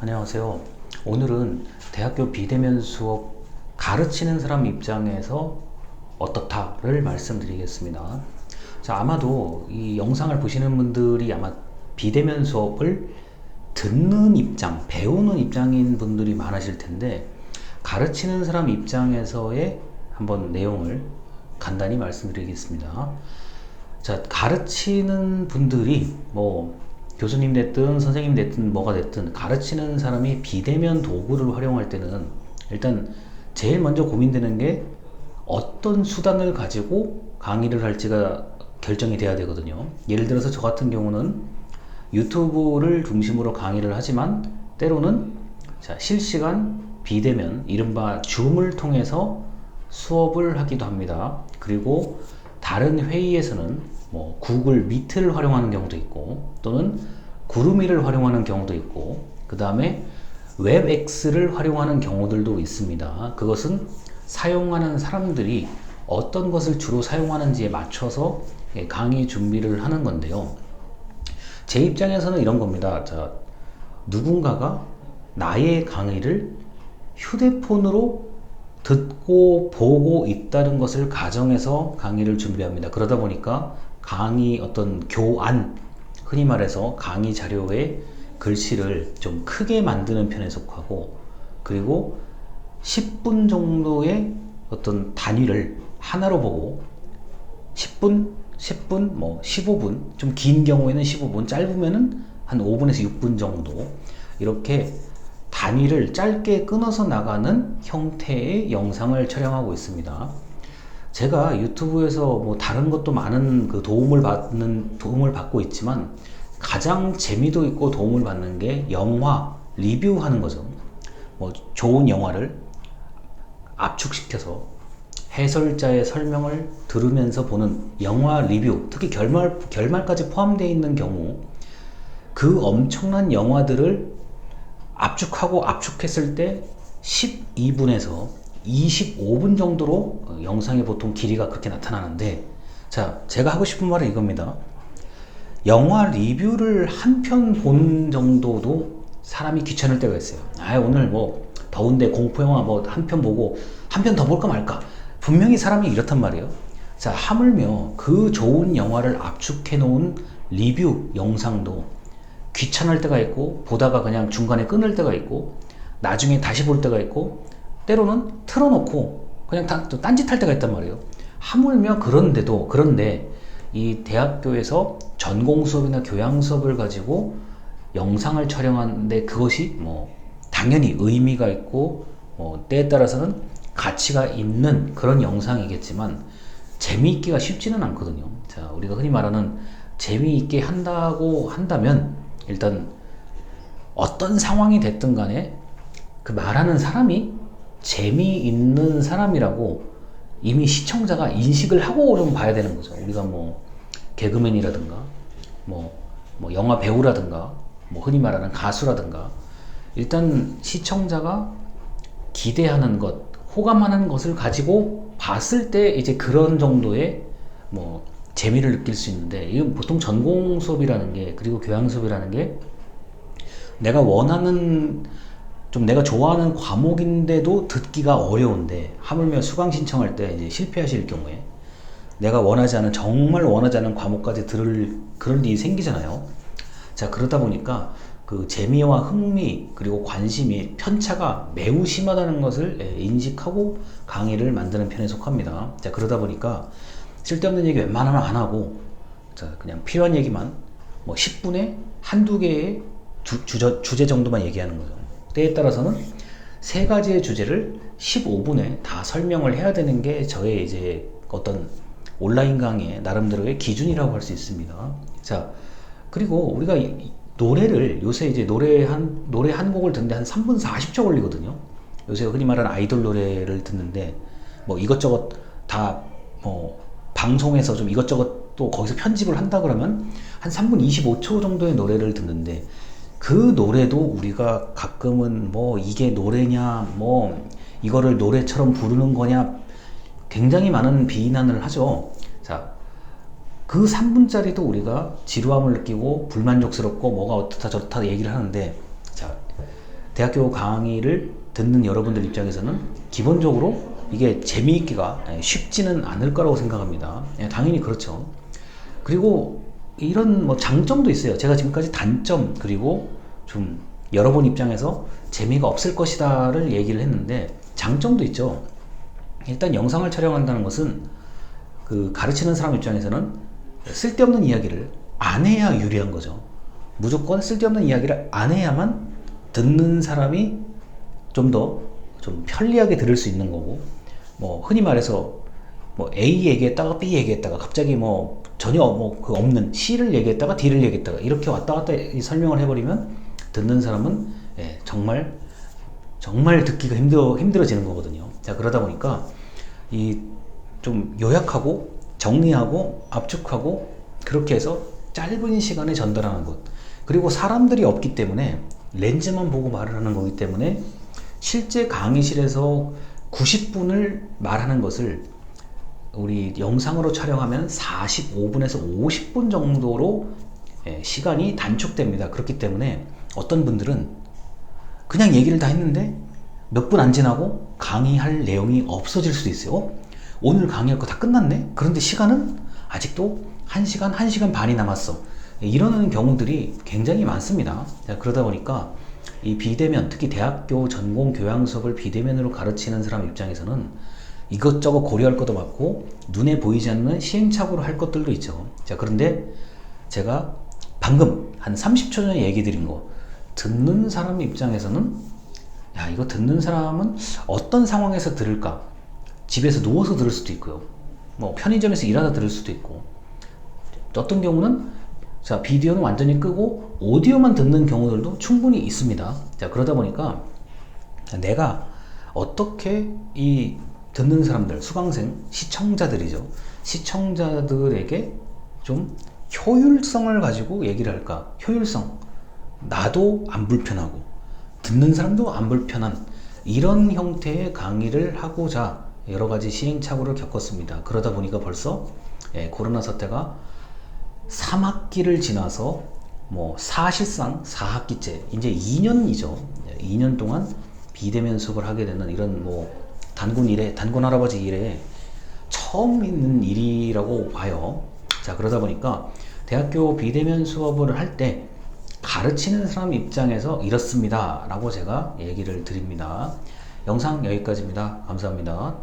안녕하세요. 오늘은 대학교 비대면 수업 가르치는 사람 입장에서 어떻다를 말씀드리겠습니다. 자, 아마도 이 영상을 보시는 분들이 아마 비대면 수업을 듣는 입장, 배우는 입장인 분들이 많으실 텐데 가르치는 사람 입장에서의 한번 내용을 간단히 말씀드리겠습니다. 자, 가르치는 분들이 뭐 교수님 됐든 선생님 됐든 뭐가 됐든 가르치는 사람이 비대면 도구를 활용할 때는 일단 제일 먼저 고민되는 게 어떤 수단을 가지고 강의를 할지가 결정이 돼야 되거든요. 예를 들어서 저 같은 경우는 유튜브를 중심으로 강의를 하지만 때로는 자, 실시간 비대면 이른바 줌을 통해서 수업을 하기도 합니다. 그리고 다른 회의에서는 뭐 구글 미트를 활용하는 경우도 있고 또는 구루미를 활용하는 경우도 있고 그 다음에 웹엑스를 활용하는 경우들도 있습니다. 그것은 사용하는 사람들이 어떤 것을 주로 사용하는지에 맞춰서 예, 강의 준비를 하는 건데요. 제 입장에서는 이런 겁니다. 자, 누군가가 나의 강의를 휴대폰으로 듣고 보고 있다는 것을 가정해서 강의를 준비합니다. 그러다 보니까 강의 어떤 교안, 흔히 말해서 강의 자료에 글씨를 좀 크게 만드는 편에 속하고 그리고 10분 정도의 어떤 단위를 하나로 보고 10분, 10분, 뭐 15분, 좀 긴 경우에는 15분, 짧으면은 한 5분에서 6분 정도 이렇게 단위를 짧게 끊어서 나가는 형태의 영상을 촬영하고 있습니다. 제가 유튜브에서 뭐 다른 것도 많은 그 도움을 받는 도움을 받고 있지만 가장 재미도 있고 도움을 받는 게 영화 리뷰하는 거죠. 뭐 좋은 영화를 압축시켜서 해설자의 설명을 들으면서 보는 영화 리뷰, 특히 결말 결말까지 포함되어 있는 경우 그 엄청난 영화들을 압축하고 압축했을 때 12분에서 25분 정도로 어, 영상의 보통 길이가 그렇게 나타나는데 자 제가 하고 싶은 말은 이겁니다. 영화 리뷰를 한 편 본 정도도 사람이 귀찮을 때가 있어요. 아 오늘 뭐 더운데 공포영화 뭐 한 편 보고 한 편 더 볼까 말까. 분명히 사람이 이렇단 말이에요. 자 하물며 그 좋은 영화를 압축해 놓은 리뷰 영상도 귀찮을 때가 있고 보다가 그냥 중간에 끊을 때가 있고 나중에 다시 볼 때가 있고 때로는 틀어놓고 그냥 다, 또 딴짓할 때가 있단 말이에요. 하물며 그런데도 그런데 이 대학교에서 전공 수업이나 교양 수업을 가지고 영상을 촬영하는데 그것이 뭐 당연히 의미가 있고 뭐 때에 따라서는 가치가 있는 그런 영상이겠지만 재미있기가 쉽지는 않거든요. 자, 우리가 흔히 말하는 재미있게 한다고 한다면 일단 어떤 상황이 됐든 간에 그 말하는 사람이 재미있는 사람이라고 이미 시청자가 인식을 하고 좀 봐야 되는 거죠. 우리가 뭐 개그맨이라든가 뭐, 뭐 영화 배우라든가 뭐 흔히 말하는 가수라든가 일단 시청자가 기대하는 것, 호감하는 것을 가지고 봤을 때 이제 그런 정도의 뭐 재미를 느낄 수 있는데 이건 보통 전공 수업이라는 게 그리고 교양 수업이라는 게 내가 원하는 좀 내가 좋아하는 과목인데도 듣기가 어려운데 하물며 수강 신청할 때 이제 실패하실 경우에 내가 원하지 않은 정말 원하지 않은 과목까지 들을 그런 일이 생기잖아요. 자 그러다 보니까 그 재미와 흥미 그리고 관심이 편차가 매우 심하다는 것을 예, 인식하고 강의를 만드는 편에 속합니다. 자 그러다 보니까 쓸데없는 얘기 웬만하면 안 하고 자 그냥 필요한 얘기만 뭐 10분에 한두 개의 주, 주제 정도만 얘기하는 거죠. 때에 따라서는 세 가지의 주제를 15분에 다 설명을 해야 되는 게 저의 이제 어떤 온라인 강의의 나름대로의 기준이라고 할 수 있습니다. 자, 그리고 우리가 이, 노래를 요새 이제 노래 한 노래 한 곡을 듣는데 한 3분 40초 걸리거든요. 요새 흔히 말하는 아이돌 노래를 듣는데 뭐 이것저것 다 뭐 방송에서 좀 이것저것 또 거기서 편집을 한다 그러면 한 3분 25초 정도의 노래를 듣는데 그 노래도 우리가 가끔은 뭐 이게 노래냐 뭐 이거를 노래처럼 부르는 거냐 굉장히 많은 비난을 하죠. 자, 그 3분짜리도 우리가 지루함을 느끼고 불만족스럽고 뭐가 어떻다 저렇다 얘기를 하는데 자 대학교 강의를 듣는 여러분들 입장에서는 기본적으로 이게 재미있기가 예, 쉽지는 않을 거라고 생각합니다. 예, 당연히 그렇죠. 그리고 이런 뭐 장점도 있어요. 제가 지금까지 단점 그리고 좀 여러분 입장에서 재미가 없을 것이다를 얘기를 했는데 장점도 있죠. 일단 영상을 촬영한다는 것은 그 가르치는 사람 입장에서는 쓸데없는 이야기를 안 해야 유리한 거죠. 무조건 쓸데없는 이야기를 안 해야만 듣는 사람이 좀 더좀 편리하게 들을 수 있는 거고 뭐 흔히 말해서 뭐 A 얘기했다가 B 얘기했다가 갑자기 뭐 전혀 뭐 그 없는 C를 얘기했다가 D를 얘기했다가 이렇게 왔다 갔다 이 설명을 해버리면 듣는 사람은 예, 정말 정말 듣기가 힘들어 힘들어지는 거거든요. 자 그러다 보니까 이 좀 요약하고 정리하고 압축하고 그렇게 해서 짧은 시간에 전달하는 것 그리고 사람들이 없기 때문에 렌즈만 보고 말을 하는 거기 때문에 실제 강의실에서 90분을 말하는 것을 우리 영상으로 촬영하면 45분에서 50분 정도로 예, 시간이 단축됩니다. 그렇기 때문에 어떤 분들은 그냥 얘기를 다 했는데 몇 분 안 지나고 강의할 내용이 없어질 수도 있어요. 어? 오늘 강의할 거 다 끝났네? 그런데 시간은 아직도 1시간, 1시간 반이 남았어. 이러는 경우들이 굉장히 많습니다. 자, 그러다 보니까 이 비대면, 특히 대학교 전공 교양 수업을 비대면으로 가르치는 사람 입장에서는 이것저것 고려할 것도 많고 눈에 보이지 않는 시행착오를 할 것들도 있죠. 자, 그런데 제가 방금 한 30초 전에 얘기 드린 거 듣는 사람 입장에서는 야, 이거 듣는 사람은 어떤 상황에서 들을까? 집에서 누워서 들을 수도 있고요. 뭐 편의점에서 일하다 들을 수도 있고 어떤 경우는 자 비디오는 완전히 끄고 오디오만 듣는 경우들도 충분히 있습니다. 자 그러다 보니까 내가 어떻게 이 듣는 사람들 수강생 시청자들이죠 시청자들에게 좀 효율성을 가지고 얘기를 할까 효율성 나도 안 불편하고 듣는 사람도 안 불편한 이런 형태의 강의를 하고자 여러 가지 시행착오를 겪었습니다. 그러다 보니까 벌써 예, 코로나 사태가 3학기를 지나서 뭐 사실상 4학기째 이제 2년이죠. 2년 동안 비대면 수업을 하게 되는 이런 뭐 단군 일에 단군 할아버지 일에 처음 있는 일이라고 봐요. 자 그러다 보니까 대학교 비대면 수업을 할 때 가르치는 사람 입장에서 이렇습니다. 라고 제가 얘기를 드립니다. 영상 여기까지입니다. 감사합니다.